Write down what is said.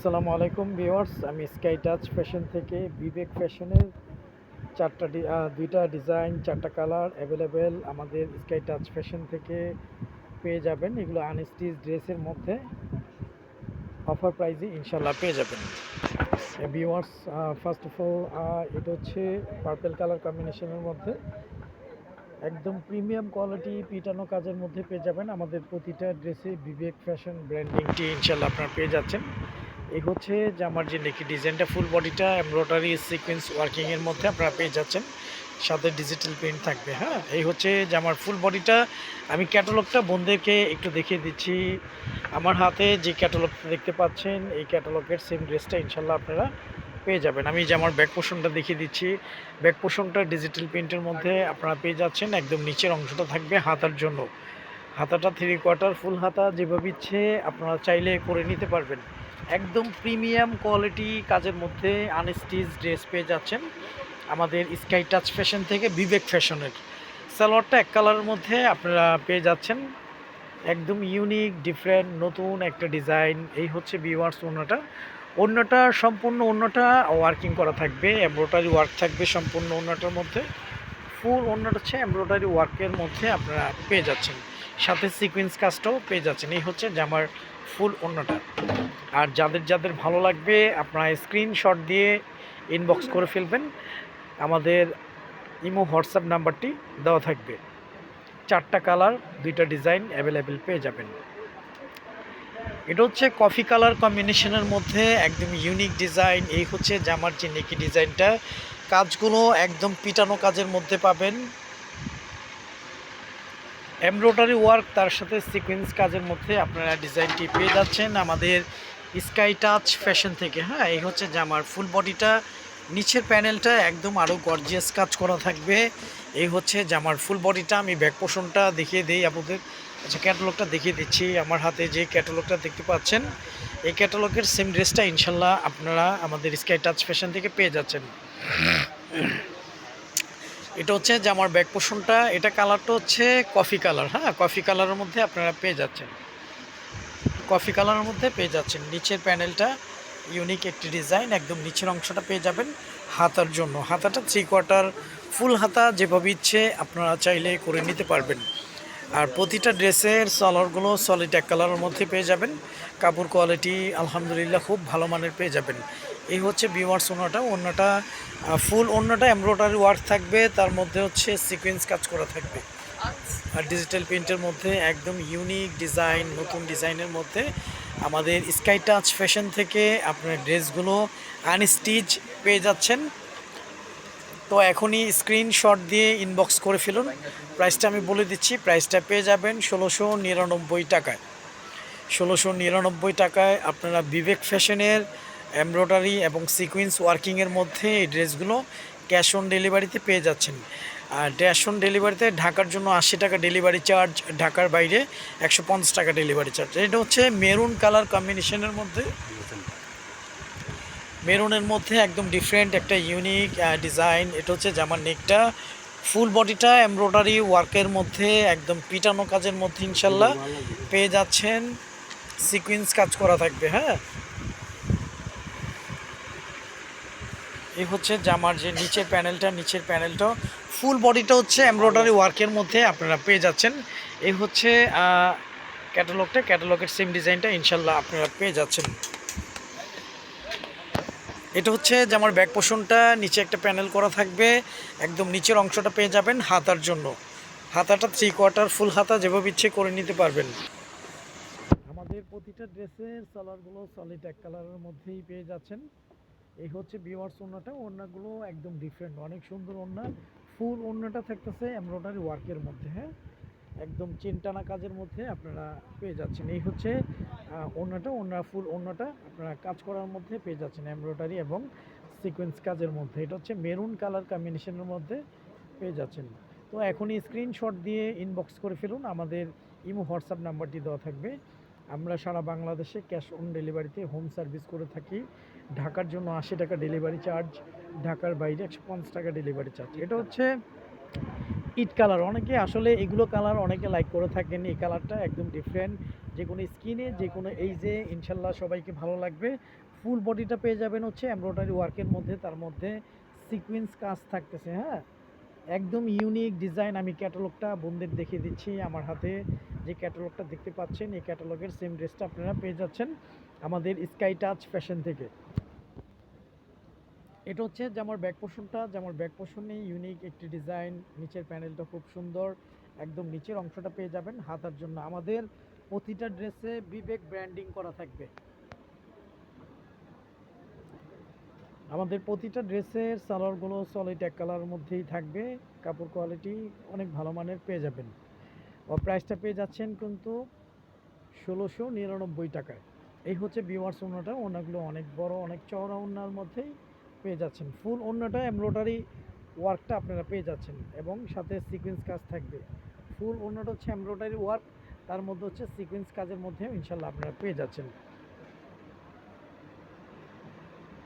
আসসালামু আলাইকুম ভিউয়ার্স, আমি স্কাই টাচ ফ্যাশন থেকে বিবেক ফ্যাশনের চারটা দুইটা ডিজাইন চারটা কালার অ্যাভেলেবেল আমাদের স্কাই টাচ ফ্যাশন থেকে পেয়ে যাবেন। এগুলো আনস্টিচ ড্রেসের মধ্যে অফার প্রাইজে ইনশাল্লাহ পেয়ে যাবেন। ভিউয়ার্স ফার্স্ট অফ অল এটা হচ্ছে পার্পেল কালার কম্বিনেশনের মধ্যে একদম প্রিমিয়াম কোয়ালিটি পিটানো কাজের মধ্যে পেয়ে যাবেন। আমাদের প্রতিটা ড্রেসে বিবেক ফ্যাশন ব্র্যান্ডিংটি ইনশাল্লাহ আপনারা পেয়ে যাচ্ছেন। এই হচ্ছে যে আমার যে নেকি ডিজাইনটা ফুল বডিটা এমব্রয়ডারি সিকোয়েন্স ওয়ার্কিংয়ের মধ্যে আপনারা পেয়ে যাচ্ছেন। সাথে ডিজিটাল প্রিন্ট থাকবে হ্যাঁ? এই হচ্ছে যে আমার ফুল বডিটা আমি ক্যাটালগটা বন্ধুদেরকে একটু দেখিয়ে দিচ্ছি। আমার হাতে যে ক্যাটালগটা দেখতে পাচ্ছেন, এই ক্যাটালগের সেম ড্রেসটা ইনশাল্লাহ আপনারা পেয়ে যাবেন। আমি যে আমার ব্যাক পোষণটা দেখিয়ে দিচ্ছি ব্যাক পোষণটা ডিজিটাল প্রিন্টের মধ্যে আপনারা পেয়ে যাচ্ছেন। একদম নিচের অংশটা থাকবে হাতার জন্য। হাতাটা থ্রি কোয়ার্টার ফুল হাতা যেভাবে ইচ্ছে আপনারা চাইলে করে নিতে পারবেন। একদম প্রিমিয়াম কোয়ালিটি কাজের মধ্যে আনস্টিচ ড্রেস পেয়ে যাচ্ছেন আমাদের স্কাই টাচ ফ্যাশন থেকে বিবেক ফ্যাশনের। সালোয়ারটা এক কালারের মধ্যে আপনারা পেয়ে যাচ্ছেন। একদম ইউনিক, ডিফারেন্ট, নতুন একটা ডিজাইন। এই হচ্ছে বিওয়ার্স ওনাটা অন্যটা সম্পূর্ণ অন্যটা ওয়ার্কিং করা থাকবে, এমব্রয়ডারি ওয়ার্ক থাকবে সম্পূর্ণ অন্যটার মধ্যে। ফুল অন্যটা হচ্ছে এমব্রয়ডারি ওয়ার্কের মধ্যে আপনারা পেয়ে যাচ্ছেন। সাথে সিকোয়েন্স কাজটাও পেয়ে যাচ্ছেন। এই হচ্ছে জামার ফুল অন্যটা আর যাদের যাদের ভালো লাগবে, আপনারা স্ক্রিনশট দিয়ে ইনবক্স করে ফেলবেন। আমাদের ইমো, হোয়াটসঅ্যাপ নাম্বারটি দেওয়া থাকবে। চারটা কালার, দুইটা ডিজাইন অ্যাভেলেবেল পেয়ে যাবেন। এটা হচ্ছে কফি কালার কম্বিনেশনের মধ্যে একদম ইউনিক ডিজাইন এই হচ্ছে জামার যে নেকি ডিজাইনটা। কাজগুলো একদম পিটানো কাজের মধ্যে পাবেন। এমব্রয়ডারি ওয়ার্ক তার সাথে সিকোয়েন্স কাজের মধ্যে আপনারা ডিজাইনটি পেয়ে যাচ্ছেন। আমাদের স্কাই টাচ ফ্যাশন থেকে হ্যাঁ এই হচ্ছে জামার। ফুল বডিটা নিচের প্যানেলটা একদম আরও গর্জিয়াস কাজ করা থাকবে। এই হচ্ছে জামার ফুল বডিটা আমি ব্যাক পোষণটা দেখিয়ে দিই আপনাদের। আচ্ছা ক্যাটালগটা দেখিয়ে দিচ্ছি। আমার হাতে যে ক্যাটালগটা দেখতে পাচ্ছেন, এই ক্যাটালগের সেম ড্রেসটা ইনশাল্লাহ আপনারা আমাদের স্কাই টাচ ফ্যাশন থেকে পেয়ে যাচ্ছেন। এটা হচ্ছে জামার ব্যাক পোষণটা এটা কালারটা হচ্ছে কফি কালার হ্যাঁ কফি কালারের মধ্যে আপনারা পেয়ে যাচ্ছেন। কফি কালারের মধ্যে পেয়ে যাচ্ছেন। নিচের প্যানেলটা ইউনিক একটি ডিজাইন একদম নিচের অংশটা পেয়ে যাবেন হাতার জন্য। হাতাটা থ্রি কোয়ার্টার ফুল হাতা, যেভাবে ইচ্ছে আপনারা চাইলে করে নিতে পারবেন। আর প্রতিটা ড্রেসের সলারগুলো সলিড এক কালারের মধ্যে পেয়ে যাবেন। কাপড় কোয়ালিটি আলহামদুলিল্লাহ খুব ভালো মানের পেয়ে যাবেন। এই হচ্ছে বিওয়ার্স ওনাটা অন্যটা ফুল অন্যটা এমব্রয়ডারি ওয়ার্ক থাকবে তার মধ্যে হচ্ছে সিকোয়েন্স কাজ করা থাকবে। আর ডিজিটাল প্রিন্টের মধ্যে একদম ইউনিক ডিজাইন নতুন ডিজাইনের মধ্যে আমাদের স্কাই টাচ ফ্যাশন থেকে আপনার ড্রেসগুলো আনস্টিচ পেয়ে যাচ্ছেন। তো এখনই স্ক্রিনশট দিয়ে ইনবক্স করে ফেলুন। প্রাইসটা আমি বলে দিচ্ছি প্রাইসটা পেয়ে যাবেন ষোলোশো নিরানব্বই টাকায়। ষোলোশো নিরানব্বই টাকায় আপনারা বিবেক ফ্যাশনের এমব্রয়ডারি এবং সিকোয়েন্স ওয়ার্কিংয়ের মধ্যে এই ড্রেসগুলো ক্যাশ অন ডেলিভারিতে পেয়ে যাচ্ছেন। আর ক্যাশ অন ডেলিভারিতে ঢাকার জন্য আশি টাকা ডেলিভারি চার্জ ঢাকার বাইরে একশো পঞ্চাশ টাকা ডেলিভারি চার্জ। এটা হচ্ছে মেরুন কালার কম্বিনেশনের মধ্যে। মেরুনের মধ্যে একদম ডিফারেন্ট একটা ইউনিক ডিজাইন এটা হচ্ছে জামার নেকটা ফুল বডিটা এমব্রয়ডারি ওয়ার্কের মধ্যে একদম পিটানো কাজের মধ্যে ইনশাল্লাহ পেয়ে যাচ্ছেন। সিকোয়েন্স কাজ করা থাকবে হ্যাঁ? এই হচ্ছে জামার যে নিচের প্যানেলটা নিচের প্যানেলটা। ফুল বডিটা হচ্ছে এমব্রয়ডারি ওয়ার্কের মধ্যে আপনারা পেয়ে যাচ্ছেন। এই হচ্ছে ক্যাটালগটা ক্যাটালগের সেম ডিজাইনটা ইনশাল্লাহ আপনারা পেয়ে যাচ্ছেন। এটা হচ্ছে যে আমার ব্যাক পোষণটা নিচে একটা প্যানেল করা থাকবে। একদম নিচের অংশটা পেয়ে যাবেন হাতার জন্য। হাতাটা থ্রি কোয়ার্টার ফুল হাতা যেভাবে ইচ্ছে করে নিতে পারবেন। আমাদের প্রতিটা ড্রেসের কালারগুলো সলিড এক কালারের মধ্যেই পেয়ে যাচ্ছেন। এই হচ্ছে বিওয়ার্স ওড়নাটা ওড়নাগুলো একদম ডিফারেন্ট অনেক সুন্দর ওড়না। ফুল ওড়নাটা থাকতেছে এমব্রয়ডারি ওয়ার্কের মধ্যে হ্যাঁ? একদম চিনটানা কাজের মধ্যে আপনারা পেয়ে যাচ্ছেন। এই হচ্ছে আহ, ওড়নাটা ওড়না ফুল ওড়নাটা আপনারা কাজ করার মধ্যে পেয়ে যাচ্ছেন এমব্রয়ডারি এবং সিকোয়েন্স কাজের মধ্যে। এটা হচ্ছে মেরুন কালার কম্বিনেশনের মধ্যে পেয়ে যাচ্ছেন। তো এখনই স্ক্রিনশট দিয়ে ইনবক্স করে ফেলুন আমাদের ইমো হোয়াটসঅ্যাপ নাম্বারটি দেওয়া থাকবে। আমরা সারা বাংলাদেশে ক্যাশ অন ডেলিভারিতে হোম সার্ভিস করে থাকি। ঢাকার জন্য আশি টাকা ডেলিভারি চার্জ ঢাকার বাইরে একশো পঞ্চাশ টাকা ডেলিভারি চার্জ এটা হচ্ছে ইট কালার। অনেকে আসলে এগুলো কালার অনেকে লাইক করে থাকেন এই কালারটা একদম ডিফারেন্ট যে কোনো স্কিনে যে কোনো এই যে ইনশাল্লাহ সবাইকে ভালো লাগবে। ফুল বডিটা পেয়ে যাবেন হচ্ছে এমব্রয়ডারি ওয়ার্কের মধ্যে তার মধ্যে সিকোয়েন্স কাজ থাকতেছে হ্যাঁ? একদম ইউনিক ডিজাইন আমি ক্যাটালগটা বন্ধুদের দেখিয়ে দিচ্ছি আমার হাতে। যে ক্যাটালগটা দেখতে পাচ্ছেন, এই ক্যাটালগের সেম ড্রেসটা আপনারা পেয়ে যাচ্ছেন আমাদের স্কাই টাচ ফ্যাশন থেকে। এটা হচ্ছে জামার ব্যাক পোর্শনটা জামার ব্যাক পোর্শনে ইউনিক একটি ডিজাইন নিচের প্যানেলটা খুব সুন্দর, একদম নিচের অংশটা পেয়ে যাবেন। হাতার জন্য আমাদের প্রতিটা ড্রেসে বিবেক ব্র্যান্ডিং করা থাকবে। আমাদের প্রতিটা ড্রেসের সালোয়ারগুলো সলিড এক কালারের মধ্যেই থাকবে। কাপড় কোয়ালিটি অনেক ভালো মানের পেয়ে যাবেন। ও প্রাইসটা পেয়ে যাচ্ছেন কিন্তু ষোলোশো নিরানব্বই টাকায়। এই হচ্ছে বিওয়ার্স ওনাটা ওনাগুলো অনেক বড়, অনেক চওড়া ওনার মধ্যেই পেয়ে যাচ্ছেন। ফুল ওনাটা এমব্রয়ডারি ওয়ার্কটা আপনারা পেয়ে যাচ্ছেন এবং সাথে সিকোয়েন্স কাজ থাকবে। ফুল ওনাটা হচ্ছে এমব্রয়ডারি ওয়ার্ক তার মধ্যে হচ্ছে সিকোয়েন্স কাজের মধ্যে ইনশাল্লাহ আপনারা পেয়ে যাচ্ছেন।